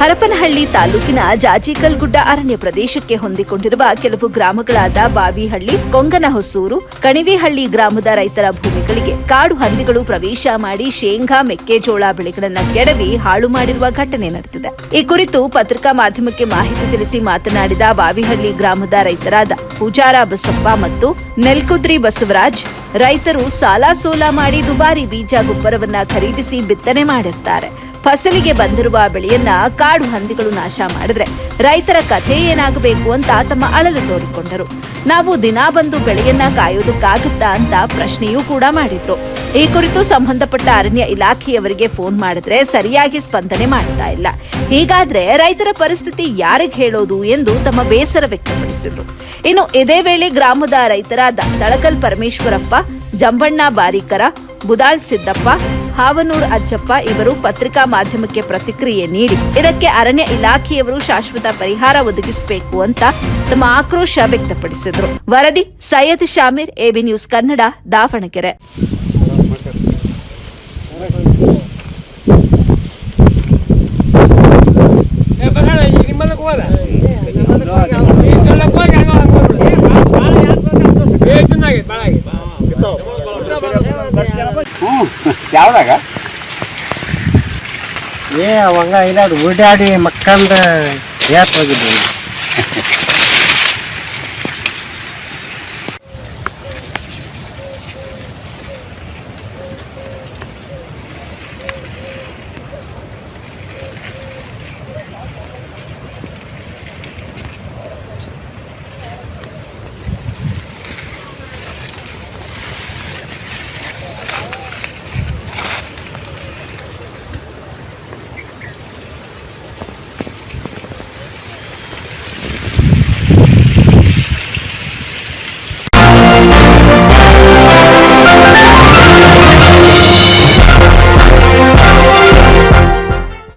ಹರಪನಹಳ್ಳಿ ತಾಲೂಕಿನ ಜಾಜಿಕಲ್ಗುಡ್ಡ ಅರಣ್ಯ ಪ್ರದೇಶಕ್ಕೆ ಹೊಂದಿಕೊಂಡಿರುವ ಕೆಲವು ಗ್ರಾಮಗಳಾದ ಬಾವಿಹಳ್ಳಿ, ಕೊಂಗನಹೊಸೂರು, ಕಣಿವಿಹಳ್ಳಿ ಗ್ರಾಮದ ರೈತರ ಭೂಮಿಗಳಿಗೆ ಕಾಡು ಹಂದಿಗಳು ಪ್ರವೇಶ ಮಾಡಿ ಶೇಂಗಾ, ಮೆಕ್ಕೆಜೋಳ ಬೆಳೆಗಳನ್ನು ಕೆಡವಿ ಹಾಳು ಮಾಡಿರುವ ಘಟನೆ ನಡೆದಿದೆ. ಈ ಕುರಿತು ಪತ್ರಿಕಾ ಮಾಧ್ಯಮಕ್ಕೆ ಮಾಹಿತಿ ತಿಳಿಸಿ ಮಾತನಾಡಿದ ಬಾವಿಹಳ್ಳಿ ಗ್ರಾಮದ ರೈತರಾದ ಪೂಜಾರ ಬಸಪ್ಪ ಮತ್ತು ನೆಲ್ಕುದ್ರಿ ಬಸವರಾಜ್, ರೈತರು ಸಾಲ ಸೋಲ ಮಾಡಿ ದುಬಾರಿ ಬೀಜ ಗೊಬ್ಬರವನ್ನ ಖರೀದಿಸಿ ಬಿತ್ತನೆ ಮಾಡಿರ್ತಾರೆ. ಫಸಲಿಗೆ ಬಂದಿರುವ ಬೆಳೆಯನ್ನ ಕಾಡು ಹಂದಿಗಳು ನಾಶ ಮಾಡಿದ್ರೆ ರೈತರ ಕಥೆ ಏನಾಗಬೇಕು ಅಂತ ತಮ್ಮ ಅಳಲು ತೋಡಿಕೊಂಡರು. ನಾವು ದಿನಾ ಬಂದು ಬೆಳೆಯನ್ನ ಕಾಯೋದಕ್ಕಾಗುತ್ತಾ ಅಂತ ಪ್ರಶ್ನೆಯೂ ಕೂಡ ಮಾಡಿದ್ರು. ಈ ಕುರಿತು ಸಂಬಂಧಪಟ್ಟ ಅರಣ್ಯ ಇಲಾಖೆಯವರಿಗೆ ಫೋನ್ ಮಾಡಿದ್ರೆ ಸರಿಯಾಗಿ ಸ್ಪಂದನೆ ಮಾಡ್ತಾ ಇಲ್ಲ. ಹೀಗಾದ್ರೆ ರೈತರ ಪರಿಸ್ಥಿತಿ ಯಾರಿಗೆ ಹೇಳೋದು ಎಂದು ತಮ್ಮ ಬೇಸರ ವ್ಯಕ್ತಪಡಿಸಿದ್ರು. ಇನ್ನು ಇದೇ ವೇಳೆ ಗ್ರಾಮದ ರೈತರಾದ ತಳಕಲ್ ಪರಮೇಶ್ವರಪ್ಪ, ಜಂಬಣ್ಣ ಬಾರಿಕರ, ಬುದಾಳ್ ಸಿದ್ದಪ್ಪ ಹಾವನೂರ್ ಅಜ್ಜಪ್ಪ ಇವರು ಪತ್ರಿಕಾ ಮಾಧ್ಯಮಕ್ಕೆ ಪ್ರತಿಕ್ರಿಯೆ ನೀಡಿ ಇದಕ್ಕೆ ಅರಣ್ಯ ಇಲಾಖೆಯವರು ಶಾಶ್ವತ ಪರಿಹಾರ ಒದಗಿಸಬೇಕು ಅಂತ ತಮ್ಮ ಆಕ್ರೋಶ ವ್ಯಕ್ತಪಡಿಸಿದರು. ವರದಿ ಸೈಯದ್ ಶಾಮೀರ್ ಎಬಿ ನ್ಯೂಸ್ ಕನ್ನಡ ದಾವಣಗೆರೆ. ಏ ಬರೋಣ ಹ್ಞೂ ಯಾವ್ದಾಗ? ಏ ಅವಂಗ ಇಲ್ಲ ಓಡಾಡಿ ಮಕ್ಕಂದ ಏತ್ ಹೋಗಿದ್ವಿ.